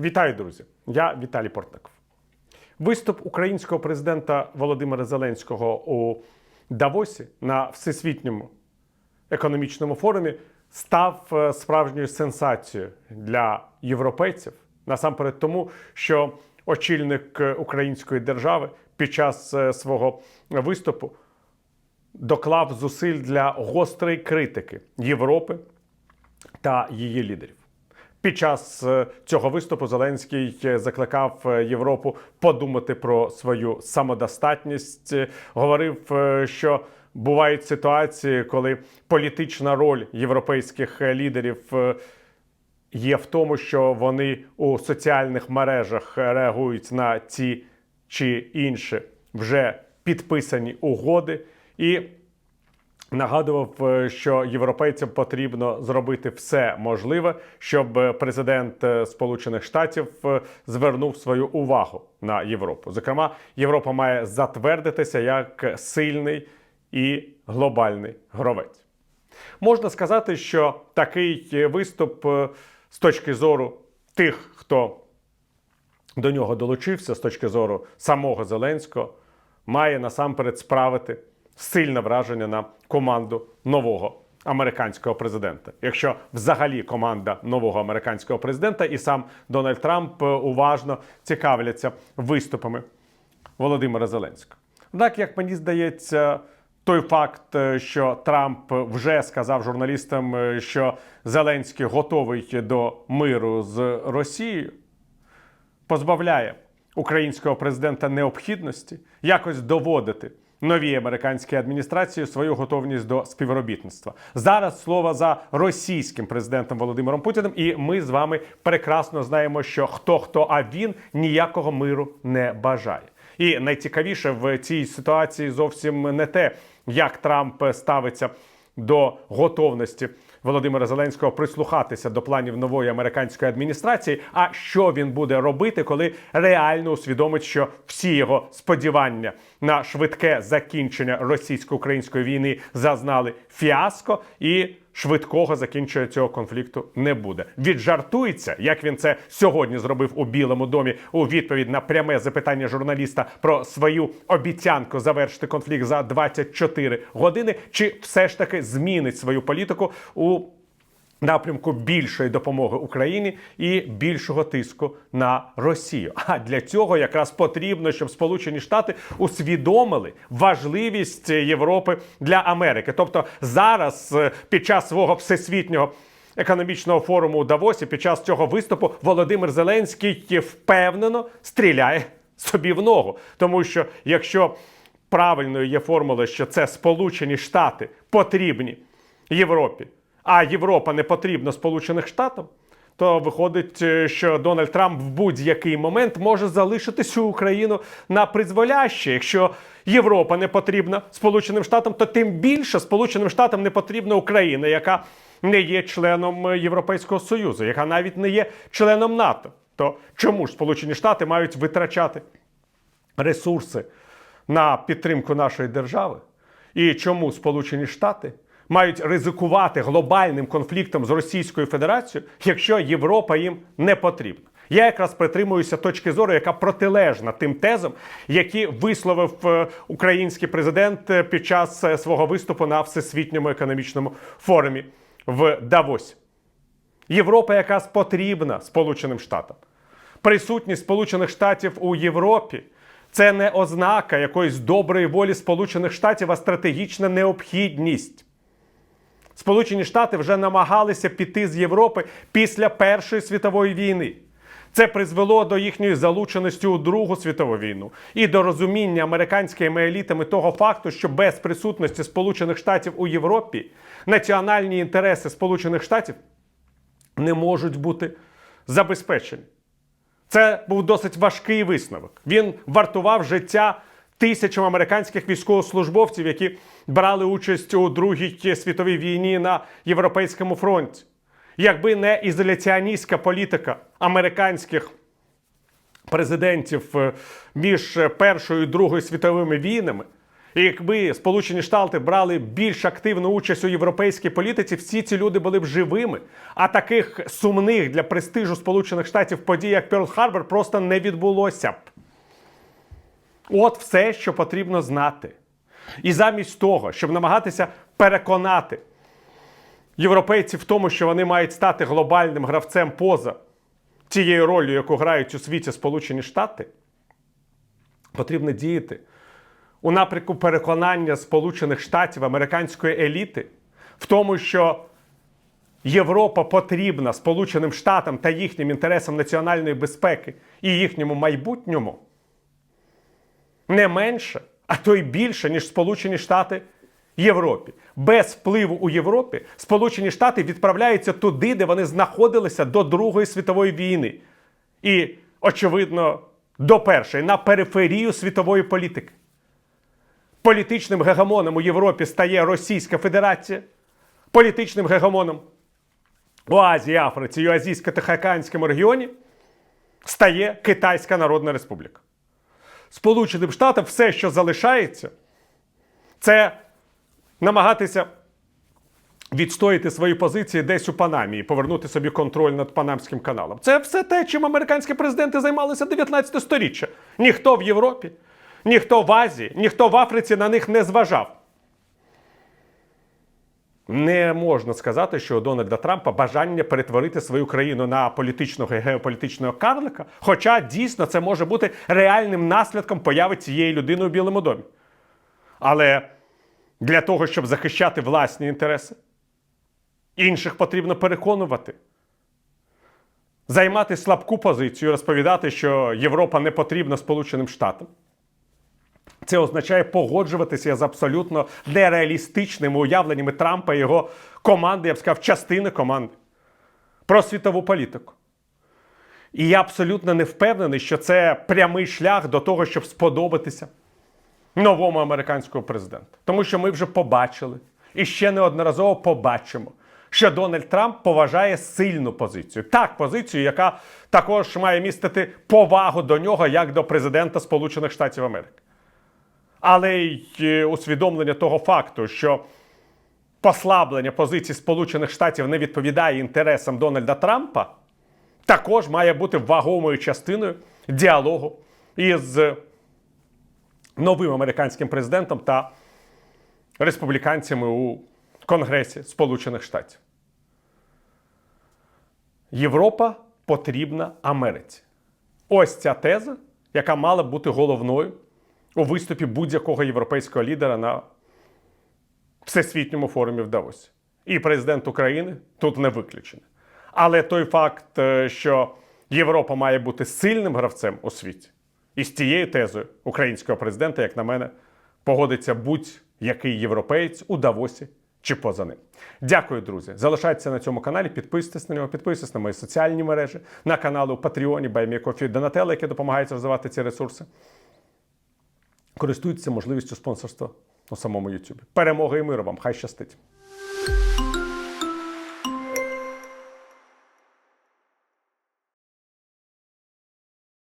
Вітаю, друзі! Я Віталій Портников. Виступ українського президента Володимира Зеленського у Давосі на всесвітньому економічному форумі став е, справжньою сенсацією для європейців. Насамперед, тому що очільник е, української держави під час е, свого виступу доклав зусиль для гострої критики Європи та її лідерів. Під час е, цього виступу Зеленський е, закликав е, Європу подумати про свою самодостатність. Говорив, що бувають ситуації, коли політична роль європейських лідерів є в тому, що вони у соціальних мережах реагують на ці чи інші вже підписані угоди і нагадував, е, що європейцям потрібно зробити все можливе, щоб е, президент е, Сполучених Штатів звернув свою увагу на Європу. Зокрема, Європа має затвердитися як сильний і глобальний гравець. Можна сказати, що такий виступ з точки зору тих, хто до нього долучився, з точки зору самого Зеленського, має насамперед справити сильне враження на команду нового американського президента. Якщо взагалі команда нового американського президента і сам Дональд Трамп е, уважно цікавляться виступами Володимира Зеленського. Однак, як мені здається, той факт, е, що Трамп вже сказав журналістам, е, що Зеленський готовий до миру з Росією, позбавляє українського президента необхідності якось доводити новій американській адміністрації свою готовність до співробітництва. Зараз слово за російським президентом Володимиром Путіним, і ми з вами прекрасно знаємо, що хто хто, а він ніякого миру не бажає. І найцікавіше в цій ситуації зовсім не те, як Трамп ставиться до готовності Володимира Зеленського прислухатися до планів нової американської адміністрації. А що він буде робити, коли реально усвідомить, що всі його сподівання на швидке закінчення російсько-української війни зазнали фіаско і. Швидкого закінчення цього конфлікту не буде. Віджартується, як він це сьогодні зробив у Білому домі у відповідь на пряме запитання журналіста про свою обіцянку завершити конфлікт за 24 години, чи все ж таки змінить свою політику у напрямку більшої допомоги Україні і більшого тиску на Росію. А для цього якраз потрібно, щоб Сполучені Штати усвідомили важливість Європи для Америки. Тобто зараз е, під час свого всесвітнього. Економічного форуму у Давосі під час цього виступу Володимир Зеленський впевнено стріляє собі в ногу, тому що якщо правильною є формула, що це Сполучені Штати потрібні Європі, а Європа не потрібна Сполучених Штатам, то виходить, е, що Дональд Трамп в будь-який момент може залишити цю Україну на призволяще. Якщо Європа не потрібна Сполученим Штатам, то тим більше Сполученим Штатам не потрібна Україна, яка не є членом Європейського Союзу, яка навіть не є членом НАТО. То чому ж Сполучені Штати мають витрачати ресурси на підтримку нашої держави? І чому Сполучені Штати мають ризикувати глобальним конфліктом з Російською Федерацією, якщо Європа їм не потрібна? Я якраз притримуюся точки зору, яка протилежна тим тезам, які висловив е, український президент е, під час е, свого виступу на всесвітньому економічному форумі в Давосі. Європа якраз потрібна Сполученим Штатам. Присутність Сполучених Штатів у Європі це не ознака якоїсь доброї волі Сполучених Штатів, а стратегічна необхідність. Сполучені Штати вже намагалися піти з Європи після Першої світової війни. Це призвело до їхньої залученості у Другу світову війну і до розуміння американськими елітами того факту, що без присутності Сполучених Штатів у Європі національні інтереси Сполучених Штатів не можуть бути забезпечені. Це був досить важкий висновок. Він вартував життя тисячам американських військовослужбовців, які брали участь у Другій світовій війні на Європейському фронті. Якби не ізоляціоністська політика американських президентів е, між Першою і Другою світовими війнами, І якби Сполучені Штати брали більш активну участь у європейській політиці, всі ці люди були б живими. А таких сумних для престижу Сполучених Штатів подій, як Перл Харбор, просто не відбулося б. От все, що потрібно знати. І замість того, щоб намагатися переконати європейців в тому, що вони мають стати глобальним гравцем поза тією ролью, яку грають у світі Сполучені Штати, потрібно діяти у напрямку переконання Сполучених Штатів, американської еліти в тому, що Європа потрібна Сполученим Штатам та їхнім інтересам національної безпеки і їхньому майбутньому не менше, а то й більше, ніж Сполучені Штати Європі. Без впливу у Європі Сполучені Штати відправляються туди, де вони знаходилися до Другої світової війни. І, очевидно, до першої на периферію світової політики. Політичним гегемоном у Європі стає Російська Федерація, політичним гегемоном у Азії, Африці і Азійсько-Тихоокеанському регіоні стає Китайська Народна Республіка. Сполученим Штатам все, що залишається, це намагатися відстояти свої позиції десь у Панамі і повернути собі контроль над Панамським каналом. Це все те, чим американські президенти займалися 19 сторіччя. Ніхто в Європі, ніхто в Азії, ніхто в Африці на них не зважав. Не можна сказати, що у Дональда Трампа бажання перетворити свою країну на політичного і геополітичного карлика, хоча дійсно це може бути реальним наслідком появи цієї людини у Білому домі. Але для того, щоб захищати власні інтереси, інших потрібно переконувати. Займати слабку позицію, розповідати, що Європа не потрібна Сполученим Штатам. Це означає погоджуватися з абсолютно нереалістичними уявленнями Трампа і його команди, я б сказав, частини команди про світову політику. І я абсолютно не впевнений, що це прямий шлях до того, щоб сподобатися новому американському президенту. Тому що ми вже побачили і ще неодноразово побачимо, що Дональд Трамп поважає сильну позицію. Так, позицію, яка також має містити повагу до нього як до президента Сполучених Штатів Америки. Але й е, усвідомлення того факту, що послаблення позицій Сполучених Штатів не відповідає інтересам Дональда Трампа, також має бути вагомою частиною діалогу із новим американським президентом та республіканцями у Конгресі Сполучених Штатів. Європа потрібна Америці. Ось ця теза, яка мала бути головною у виступі будь-якого європейського лідера на всесвітньому форумі в Давосі. І президент України тут не виключений. Але той факт, е, що Європа має бути сильним гравцем у світі, і з цією тезою українського президента, як на мене, погодиться будь-який європеєць у Давосі чи поза ним. Дякую, друзі. Залишайтеся на цьому каналі, підписуйтесь на нього, підписуйтесь на мої соціальні мережі, на канали у Патреоні, Баймікофі Донателло, які допомагають розвивати ці ресурси. Користуйтеся можливістю спонсорства у самому YouTube. Перемоги і миру вам! Хай щастить!